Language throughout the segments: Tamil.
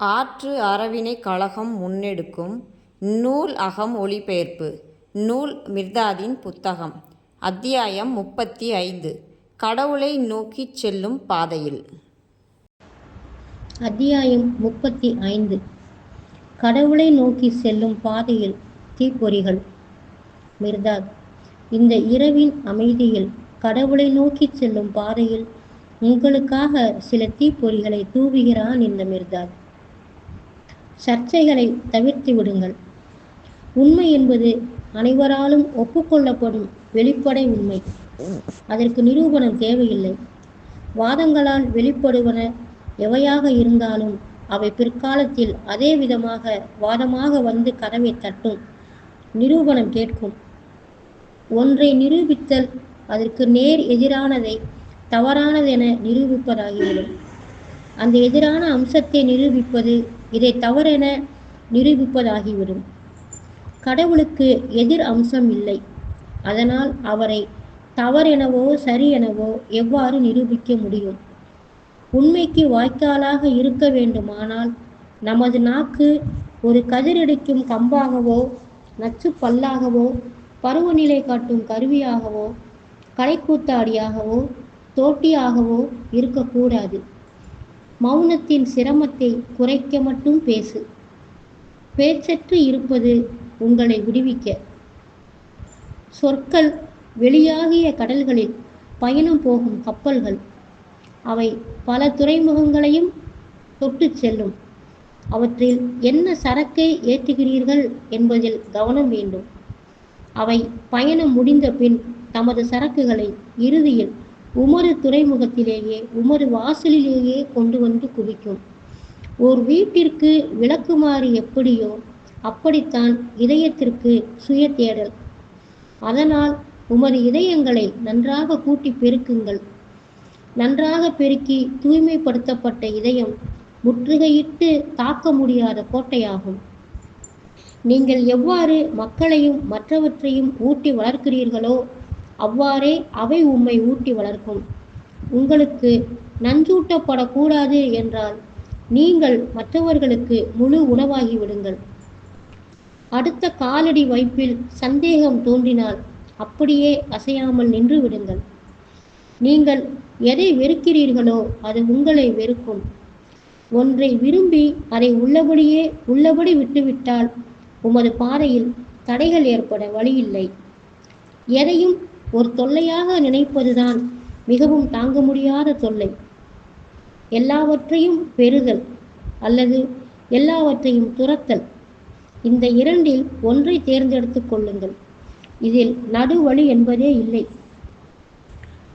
ஆற்று அறவினைக் கழகம் முன்னெடுக்கும் நூல் அகம் ஒளிபெயர்ப்பு நூல் மிர்தாதின் புத்தகம் அத்தியாயம் முப்பத்தி ஐந்து கடவுளை நோக்கிச் செல்லும் பாதையில். அத்தியாயம் முப்பத்தி ஐந்து கடவுளை நோக்கி செல்லும் பாதையில் தீப்பொறிகள். மிர்தாத் இந்த இரவின் அமைதியில் கடவுளை நோக்கிச் செல்லும் பாதையில் உங்களுக்காக சில தீப்பொறிகளை தூவுகிறான் இந்த மிர்தாத். சர்ச்சைகளை தவிர்த்து விடுங்கள். உண்மை என்பது அனைவராலும் ஒப்புக்கொள்ளப்படும் வெளிப்படை உண்மை. அதற்கு நிரூபணம் தேவையில்லை. வாதங்களால் வெளிப்படுவன எவையாக இருந்தாலும் அவை பிற்காலத்தில் அதே விதமாக வாதமாக வந்து கதவை தட்டும். நிரூபணம் கேட்கும். ஒன்றை நிரூபித்தல் அதற்கு நேர் எதிரானதை தவறானதென நிரூபிப்பதாகிவிடும். அந்த எதிரான அம்சத்தை நிரூபிப்பது இதை தவறென நிரூபிப்பதாகிவிடும். கடவுளுக்கு எதிர் அம்சம் இல்லை. அதனால் அவரை தவறெனவோ சரி எனவோ எவ்வாறு நிரூபிக்க முடியும்? உண்மைக்கு வாய்க்காலாக இருக்க வேண்டுமானால் நமது நாக்கு ஒரு கதிரடிக்கும் கம்பாகவோ நச்சு பல்லாகவோ பருவநிலை காட்டும் கருவியாகவோ கலைக்கூத்தாடியாகவோ தோட்டியாகவோ இருக்கக்கூடாது. மௌனத்தின் சிரமத்தை குறைக்க மட்டும் பேசு. பேச்சற்று இருப்பது உங்களை விடுவிக்க. சொற்கள் வெளியாகிய கடல்களில் பயணம் போகும் கப்பல்கள். அவை பல துறைமுகங்களையும் தொட்டு செல்லும். அவற்றில் என்ன சரக்கை ஏற்றுகிறீர்கள் என்பதில் கவனம் வேண்டும். அவை பயணம் முடிந்த பின் தமது சரக்குகளை இறுதியில் உமது துறைமுகத்திலேயே உமது வாசலிலேயே கொண்டு வந்து குவிக்கும். ஓர் வீட்டிற்கு விளக்குமாறு எப்படியோ அப்படித்தான் இதயத்திற்கு சுய தேடல் அதனால் உமது இதயங்களை நன்றாக கூட்டி பெருக்குங்கள். நன்றாக பெருக்கி தூய்மைப்படுத்தப்பட்ட இதயம் முற்றுகையிட்டு தாக்க முடியாத கோட்டையாகும். நீங்கள் எவ்வாறு மக்களையும் மற்றவற்றையும் ஊட்டி வளர்க்கிறீர்களோ அவ்வாறே அவை உம்மை ஊட்டி வளர்க்கும். உங்களுக்கு நஞ்சூட்டப்படக்கூடாது என்றால் நீங்கள் மற்றவர்களுக்கு முழு உணவாகி விடுங்கள். அடுத்த காலடி வைப்பில் சந்தேகம் தோன்றினால் அப்படியே அசையாமல் நின்று விடுங்கள். நீங்கள் எதை வெறுக்கிறீர்களோ அது உங்களை வெறுக்கும். ஒன்றை விரும்பி அதை உள்ளபடியே உள்ளபடி விட்டுவிட்டால் உமது பாதையில் தடைகள் ஏற்பட வழியில்லை. எதையும் ஒரு தொல்லையாக நினைப்பதுதான் மிகவும் தாங்க முடியாத தொல்லை. எல்லாவற்றையும் பெறுதல் அல்லது எல்லாவற்றையும் துரத்தல். இந்த இரண்டில் ஒன்றை தேர்ந்தெடுத்துக் கொள்ளுங்கள். இதில் நடுவழி என்பதே இல்லை.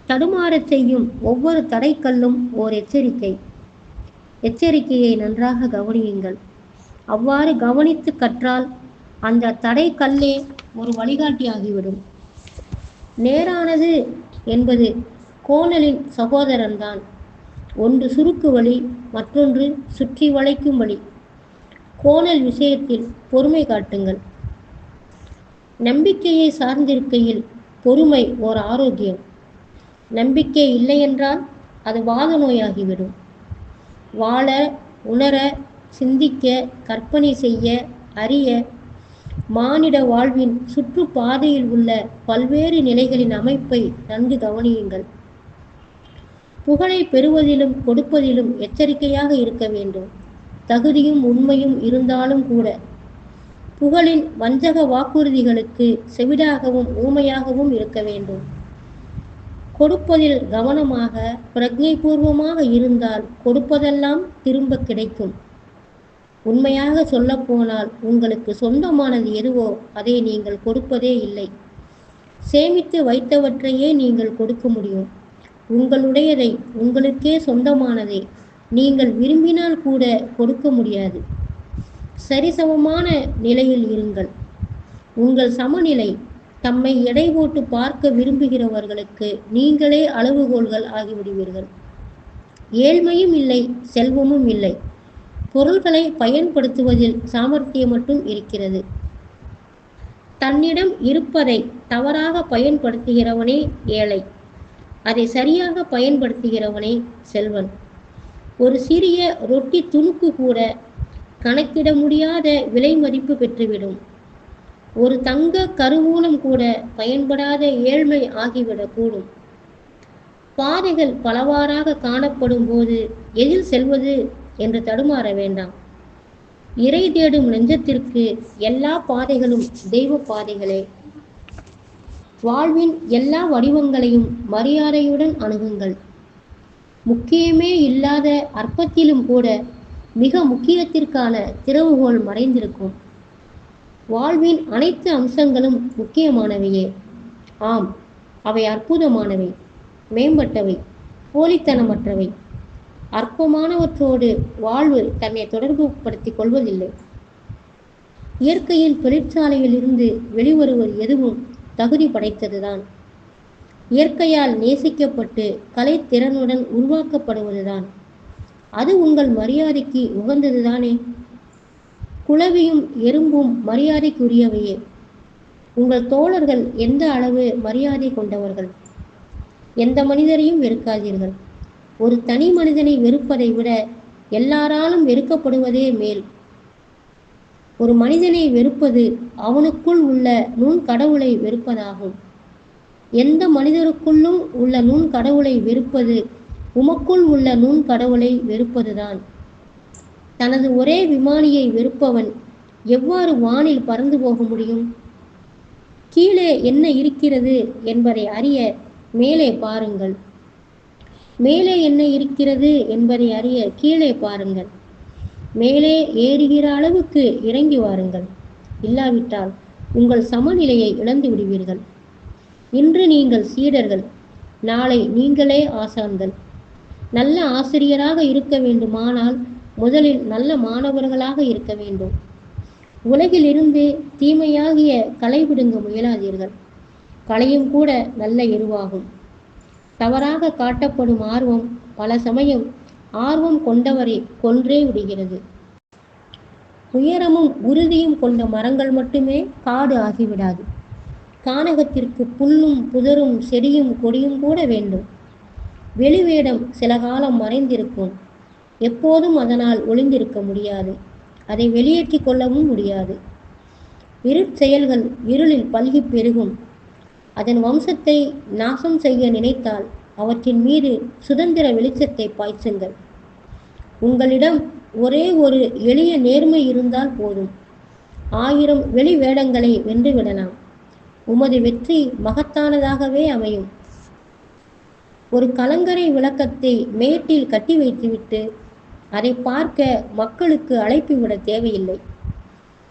தடுமாறச் செய்யும் ஒவ்வொரு தடைக்கல்லும் ஓர் எச்சரிக்கை. எச்சரிக்கையை நன்றாக கவனியுங்கள். அவ்வாறு கவனித்து கற்றால் அந்த தடைக்கல்லே ஒரு வழிகாட்டியாகிவிடும். நேரானது என்பது கோணலின் சகோதரன்தான். ஒன்று சுருக்கு வழி மற்றொன்று சுற்றி வளைக்கும் வழி. கோணல் விஷயத்தில் பொறுமை காட்டுங்கள். நம்பிக்கையை சார்ந்திருக்கையில் பொறுமை ஓர் ஆரோக்கியம். நம்பிக்கை இல்லையென்றால் அது வாத நோயாகிவிடும். வாழ உணர சிந்திக்க கற்பனை செய்ய அறிய மானிட வாழ்வின் சுற்றுப்பாதையில் உள்ள பல்வேறு நிலைகளின் அமைப்பை நன்கு கவனியுங்கள். புகழை பெறுவதிலும் கொடுப்பதிலும் எச்சரிக்கையாக இருக்க வேண்டும். தகுதியும் உண்மையும் இருந்தாலும் கூட. புகழின் வஞ்சக வாக்குறுதிகளுக்கு செவிடாகவும் ஊமையாகவும் இருக்க வேண்டும். கொடுப்பதில் கவனமாக பிரஜைபூர்வமாக இருந்தால் கொடுப்பதெல்லாம் திரும்ப கிடைக்கும். உண்மையாக சொல்லப்போனால் உங்களுக்கு சொந்தமானது எதுவோ அதை நீங்கள் கொடுப்பதே இல்லை. சேமித்து வைத்தவற்றையே நீங்கள் கொடுக்க முடியும். உங்களுடையதை உங்களுக்கே சொந்தமானதை நீங்கள் விரும்பினால் கூட கொடுக்க முடியாது. சரிசமமான நிலையில் இருங்கள். உங்கள் சமநிலை தம்மை எடை போட்டு பார்க்க விரும்புகிறவர்களுக்கு நீங்களே அளவுகோல்கள் ஆகிவிடுவீர்கள். ஏழ்மையும் இல்லை செல்வமும் இல்லை. பொருள்களை பயன்படுத்துவதில் சாமர்த்தியம் மட்டும் இருக்கிறது. தன்னிடம் இருப்பதை தவறாக பயன்படுத்துகிறவனே ஏழை. அதை சரியாக பயன்படுத்துகிறவனே செல்வன். ஒரு சிறிய ரொட்டி துணுக்கு கூட கணக்கிட முடியாத விலை மதிப்பு பெற்றுவிடும். ஒரு தங்க கருவூலம் கூட பயன்படாத ஏழ்மை ஆகிவிடக்கூடும் பாதைகள் பலவாறாக காணப்படும் போது எதில் செல்வது? என்று தடுமாற வேண்டாம். இறை தேடும் நெஞ்சத்திற்கு எல்லா பாதைகளும் தெய்வ பாதைகளே. வாழ்வின் எல்லா வடிவங்களையும் மரியாதையுடன் அணுகுங்கள். முக்கியமே இல்லாத அற்பத்திலும் கூட மிக முக்கியத்திற்கான திறவுகோல் மறைந்திருக்கும். வாழ்வின் அனைத்து அம்சங்களும் முக்கியமானவையே. ஆம் அவை அற்புதமானவை மேம்பட்டவை போலித்தனமற்றவை. அற்பமானவற்றோடு வாழ்வு தன்னை தொடர்பு படுத்திக் கொள்வதில்லை. இயற்கையின் தொழிற்சாலையில் இருந்து வெளிவருவது எதுவும் தகுதி படைத்ததுதான். இயற்கையால் நேசிக்கப்பட்டு கலைத்திறனுடன் உருவாக்கப்படுவதுதான். அது உங்கள் மரியாதைக்கு உகந்ததுதானே? குளவியும் எறும்பும் மரியாதைக்குரியவையே. உங்கள் தோழர்கள் எந்த அளவு மரியாதை கொண்டவர்கள்? எந்த மனிதரையும் வெறுக்காதீர்கள். ஒரு தனி மனிதனை வெறுப்பதை விட எல்லாராலும் வெறுக்கப்படுவதே மேல். ஒரு மனிதனை வெறுப்பது அவனுக்குள் உள்ள நுண் கடவுளை வெறுப்பதாகும். எந்த மனிதருக்குள்ளும் உள்ள நுண் கடவுளை வெறுப்பது உமக்குள் உள்ள நுண் கடவுளை வெறுப்பதுதான். தனது ஒரே விமானியை வெறுப்பவன் எவ்வாறு வானில் பறந்து போக முடியும்? கீழே என்ன இருக்கிறது என்பதை அறிய மேலே பாருங்கள். மேலே என்ன இருக்கிறது என்பதை அறிய கீழே பாருங்கள். மேலே ஏறுகிற அளவுக்கு இறங்கி வாருங்கள். இல்லாவிட்டால் உங்கள் சமநிலையை இழந்து விடுவீர்கள். இன்று நீங்கள் சீடர்கள் நாளை நீங்களே ஆசான்கள். நல்ல ஆசிரியராக இருக்க வேண்டுமானால் முதலில் நல்ல மாணவர்களாக இருக்க வேண்டும். உலகிலிருந்து தீமையாகிய களை விடுங்க முயலாதீர்கள். களையும் கூட நல்ல எருவாகும். தவறாக காட்டப்படும் ஆர்வம் பல சமயம் ஆர்வம் கொண்டவரை கொன்றே விடுகிறது. உயரமும் உறுதியும் கொண்ட மரங்கள் மட்டுமே காடு ஆகிவிடாது. கானகத்திற்கு புல்லும் புதரும் செடியும் கொடியும் கூட வேண்டும். வெளிவேடம் சில காலம் மறைந்திருக்கும். எப்போதும் அதனால் ஒளிந்திருக்க முடியாது. அதை வெளியேற்றிக் கொள்ளவும் முடியாது. இருட்செயல்கள் இருளில் பல்கி பெருகும். அதன் வம்சத்தை நாசம் செய்ய நினைத்தால் அவற்றின் மீது சுதந்திர வெளிச்சத்தை பாய்ச்சுங்கள். உங்களிடம் ஒரே ஒரு எளிய நேர்மை இருந்தால் போதும். ஆயிரம் வெளி வேடங்களை வென்றுவிடலாம். உமது வெற்றி மகத்தானதாகவே அமையும். ஒரு கலங்கரை விளக்கத்தை மேட்டில் கட்டி வைத்துவிட்டு அதை பார்க்க மக்களுக்கு அழைப்பு விட தேவையில்லை.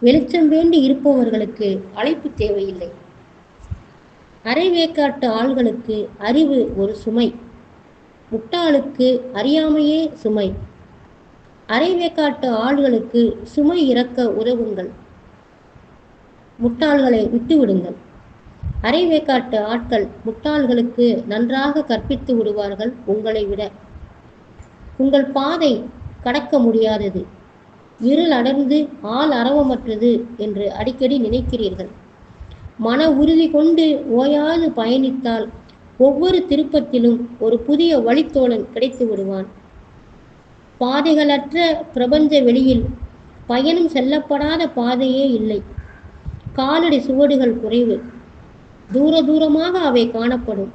வெளிச்சம் வேண்டி இருப்பவர்களுக்கு அழைப்பு தேவையில்லை. அரைவேக்காட்டு ஆள்களுக்கு அறிவு ஒரு சுமை. முட்டாளுக்கு அறியாமையே சுமை. அரைவேக்காட்டு ஆள்களுக்கு சுமை இறக்க உதவுங்கள். முட்டாள்களை விட்டுவிடுங்கள். அரைவேக்காட்டு ஆட்கள் முட்டாள்களுக்கு நன்றாக கற்பித்து விடுவார்கள் உங்களை விட. உங்கள் பாதை கடக்க முடியாதது. இருள் அடர்ந்து ஆள் அரவமற்றது என்று அடிக்கடி நினைக்கிறீர்கள். மன உறுதி கொண்டு ஓயாது பயணித்தால் ஒவ்வொரு திருப்பத்திலும் ஒரு புதிய வழித்தோழன் கிடைத்து விடுவான். பாதைகளற்ற பிரபஞ்ச வெளியில் பயணம் செல்லப்படாத பாதையே இல்லை. காலடி சுவடுகள் குறைவு. தூர தூரமாக அவை காணப்படும்.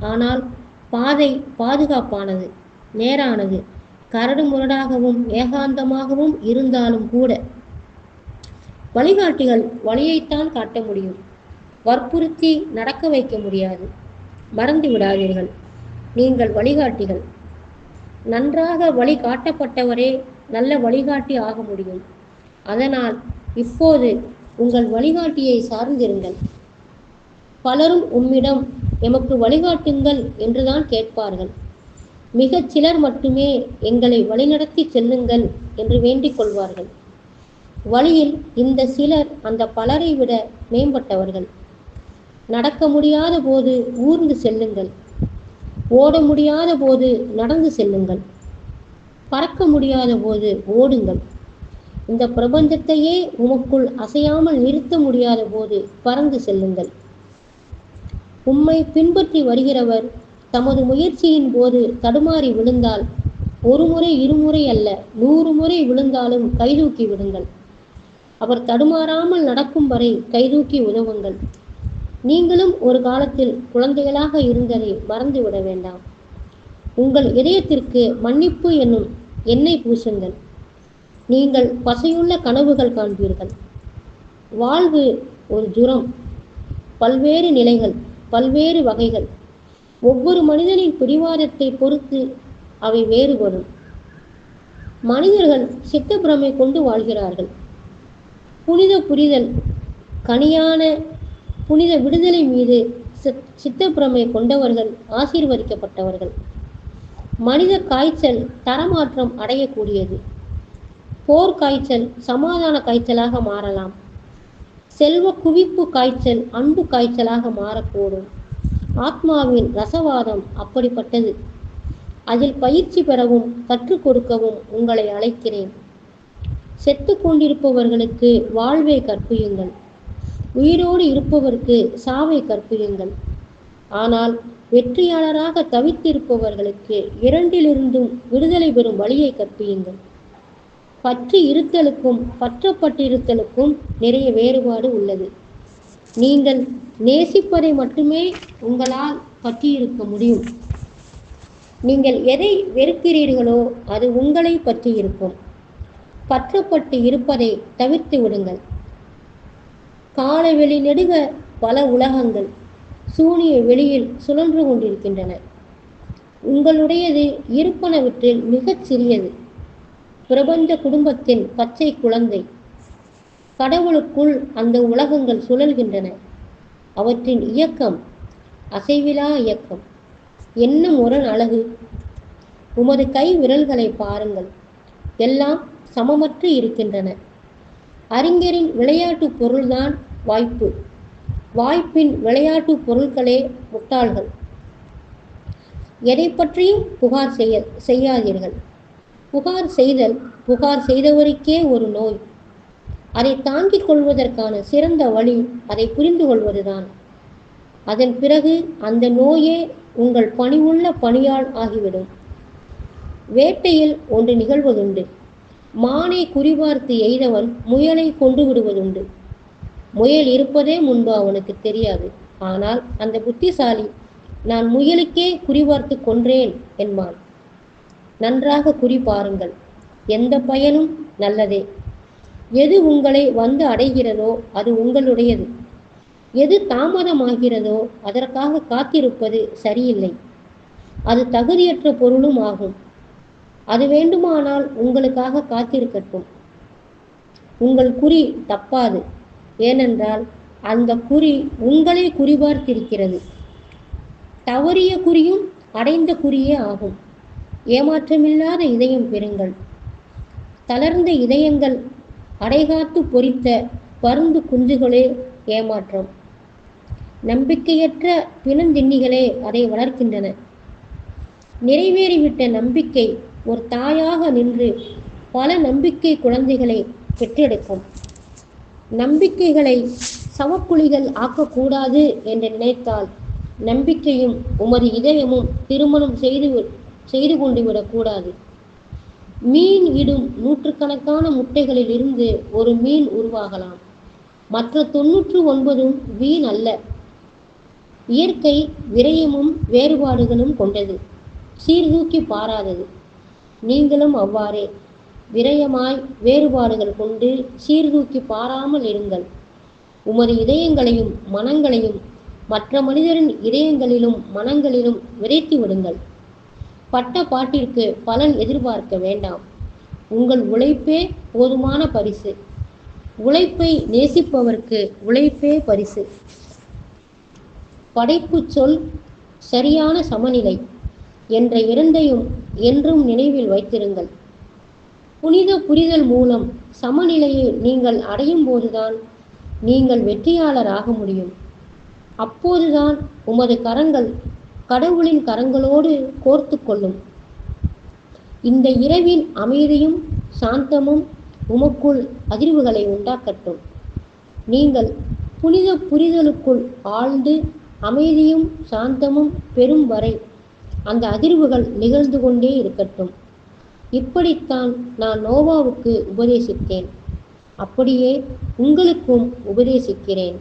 ஆனால் பாதை பாதுகாப்பானது நேரானது. கரடு முரடாகவும் ஏகாந்தமாகவும் இருந்தாலும் கூட வழிகாட்டிகள் வழியைத்தான் காட்ட முடியும். வற்புறுத்தி நடக்க வைக்க முடியாது. மறந்து விடாதீர்கள். நீங்கள் வழிகாட்டிகள். நன்றாக வழிகாட்டப்பட்டவரே நல்ல வழிகாட்டி ஆக முடியும். அதனால் இப்போது உங்கள் வழிகாட்டியை சார்ந்திருங்கள். பலரும் உம்மிடம் எமக்கு வழிகாட்டுங்கள் என்றுதான் கேட்பார்கள். மிகச் சிலர் மட்டுமே எங்களை வழிநடத்தி செல்லுங்கள் என்று வேண்டிக் கொள்வார்கள். வழியில் இந்த சிலர் அந்த பலரை விட மேம்பட்டவர்கள். நடக்க முடியாத போது ஊர்ந்து செல்லுங்கள். ஓட முடியாத போது நடந்து செல்லுங்கள். பறக்க முடியாத போது ஓடுங்கள். இந்த பிரபஞ்சத்தையே உமக்குள் அசையாமல் நிறுத்த முடியாத போது பறந்து செல்லுங்கள். உம்மை பின்பற்றி வருகிறவர் தமது முயற்சியின் போது தடுமாறி விழுந்தால் ஒரு முறை இருமுறை அல்ல நூறு முறை விழுந்தாலும் கைதூக்கி விடுங்கள். அவர் தடுமாறாமல் நடக்கும் வரை கைதூக்கி உதவுங்கள். நீங்களும் ஒரு காலத்தில் குழந்தைகளாக இருந்ததை மறந்துவிட வேண்டாம். உங்கள் இதயத்திற்கு மன்னிப்பு என்னும் எண்ணெய் பூசுங்கள். நீங்கள் பசையுள்ள கனவுகள் காண்பீர்கள். வாழ்வு ஒரு ஜுரம். பல்வேறு நிலைகள் பல்வேறு வகைகள். ஒவ்வொரு மனிதனின் பிடிவாதத்தை பொறுத்து அவை வேறுபடும். மனிதர்கள் சித்தப்பிரமை கொண்டு வாழ்கிறார்கள். புனித புரிதல் கனியான புனித விடுதலை மீது சித்- சித்தப்பிரமை கொண்டவர்கள் ஆசீர்வதிக்கப்பட்டவர்கள். மனித காய்ச்சல் தரமாற்றம் அடையக்கூடியது. போர் காய்ச்சல் சமாதான காய்ச்சலாக மாறலாம். செல்வ குவிப்பு காய்ச்சல் அன்பு காய்ச்சலாக மாறக்கூடும். ஆத்மாவின் ரசவாதம் அப்படிப்பட்டது. அதில் பயிற்சி பெறவும் கற்றுக் கொடுக்கவும் உங்களை அழைக்கிறேன். செத்து கொண்டிருப்பவர்களுக்கு வாழ்வை கற்பியுங்கள். உயிரோடு இருப்பவருக்கு சாவை கற்பியுங்கள். ஆனால் வெற்றியாளராக தவித்திருப்பவர்களுக்கு இரண்டிலிருந்தும் விடுதலை பெறும் வழியை கற்பியுங்கள். பற்றி இருத்தலுக்கும் பற்றப்பட்டிருத்தலுக்கும் நிறைய வேறுபாடு உள்ளது. நீங்கள் நேசிப்பதை மட்டுமே உங்களால் பற்றியிருக்க முடியும். நீங்கள் எதை வெறுக்கிறீர்களோ அது உங்களை பற்றி இருக்கும் பற்றப்பட்டு இருப்பதை தவிர்த்து விடுங்கள். காலை வெளி நெடுக பல உலகங்கள் சூனிய வெளியில் சுழன்று கொண்டிருக்கின்றன. உங்களுடையது இருப்பனவற்றில் மிகச் சிறியது. பிரபஞ்ச குடும்பத்தின் பச்சை குழந்தை. கடவுளுக்குள் அந்த உலகங்கள் சுழல்கின்றன. அவற்றின் இயக்கம் அசைவிலா இயக்கம். என்ன முரண் அழகு. உமது கை விரல்களை பாருங்கள். எல்லாம் சமமற்று இருக்கின்றன. அறிஞரின் விளையாட்டு பொருள்தான் வாய்ப்பு. வாய்ப்பின் விளையாட்டு பொருட்களே முட்டாள்கள். எதை பற்றியும் புகார் செய்ய செய்யாதீர்கள். புகார் செய்தல் புகார் செய்தவருக்கே ஒரு நோய். அதை தாங்கிக் கொள்வதற்கான சிறந்த வழி அதை புரிந்து கொள்வதுதான் அதன் பிறகு அந்த நோயே உங்கள் பணிவுள்ள பணியாள் ஆகிவிடும். வேட்டையில் ஒன்று நிகழ்வதுண்டு. மானை குறிபார்த்து எய்தவன் முயலை கொண்டு விடுவதுண்டு. முயல் இருப்பதே முன்பு அவனுக்கு தெரியாது. ஆனால் அந்த புத்திசாலி நான் முயலுக்கே குறிபார்த்து கொன்றேன் என்பான். நன்றாக குறி பாருங்கள். எந்த பயனும் நல்லதே. எது உங்களை வந்து அடைகிறதோ அது உங்களுடையது. எது தாமதமாகிறதோ அதற்காக காத்திருப்பது சரியில்லை. அது தகுதியற்ற பொருளும் ஆகும். அது வேண்டுமானால் உங்களுக்காக காத்திருக்கட்டும். உங்கள் குறி தப்பாது. ஏனென்றால் அந்த குறி உங்களை குறிபார்த்திருக்கிறது. தவறிய குறியும் அடைந்த குறியே ஆகும். ஏமாற்றமில்லாத இதயம் பெறுங்கள். தளர்ந்த இதயங்கள் அடைகாத்து பொறித்த பருந்து குஞ்சுகளே ஏமாற்றம். நம்பிக்கையற்ற பிணந்திண்ணிகளே அதை வளர்க்கின்றன. நிறைவேறிவிட்ட நம்பிக்கை ஒரு தாயாக நின்று பல நம்பிக்கை குழந்தைகளை பெற்றெடுக்கும். நம்பிக்கைகளை சவக்குழிகள் ஆக்கக்கூடாது என்று நினைத்தால் நம்பிக்கையும் உமது இதயமும் திருமணம் செய்து செய்து கொண்டு விடக்கூடாது. மீன் இடும் நூற்றுக்கணக்கான முட்டைகளில் இருந்து ஒரு மீன் உருவாகலாம். மற்ற தொன்னூற்று ஒன்பதும் வீண் அல்ல. இயற்கை விரயமும் வேறுபாடுகளும் கொண்டது. சீர்தூக்கி பாராதது. நீங்களும் அவ்வாறே. விரயமாய் வேறுபாடுகள் கொண்டு சீர்தூக்கி பாராமல் இருங்கள். உமது இதயங்களையும் மனங்களையும் மற்ற மனிதரின் இதயங்களிலும் மனங்களிலும் விதைத்து விடுங்கள். பட்ட பாட்டிற்கு பலன் எதிர்பார்க்க வேண்டாம். உங்கள் உழைப்பே போதுமான பரிசு. உழைப்பை நேசிப்பவர்க்கு உழைப்பே பரிசு. படைப்பு சொல் சரியான சமநிலை. என்ற இரண்டையும் என்றும் நினைவில் வைத்திருங்கள். புனித புரிதல் மூலம் சமநிலையை நீங்கள் அடையும் போதுதான் நீங்கள் வெற்றியாளராக முடியும். அப்போதுதான் உமது கரங்கள் கடவுளின் கரங்களோடு கோர்த்து கொள்ளும். இந்த இரவின் அமைதியும் சாந்தமும் உமக்குள் அதிர்வுகளை உண்டாக்கட்டும். நீங்கள் புனித புரிதலுக்குள் ஆழ்ந்து அமைதியும் சாந்தமும் பெறும் வரை அந்த அதிர்வுகள் நிகழ்ந்து கொண்டே இருக்கட்டும். இப்படித்தான் நான் நோவாவுக்கு உபதேசித்தேன். அப்படியே உங்களுக்கும் உபதேசிக்கிறேன்.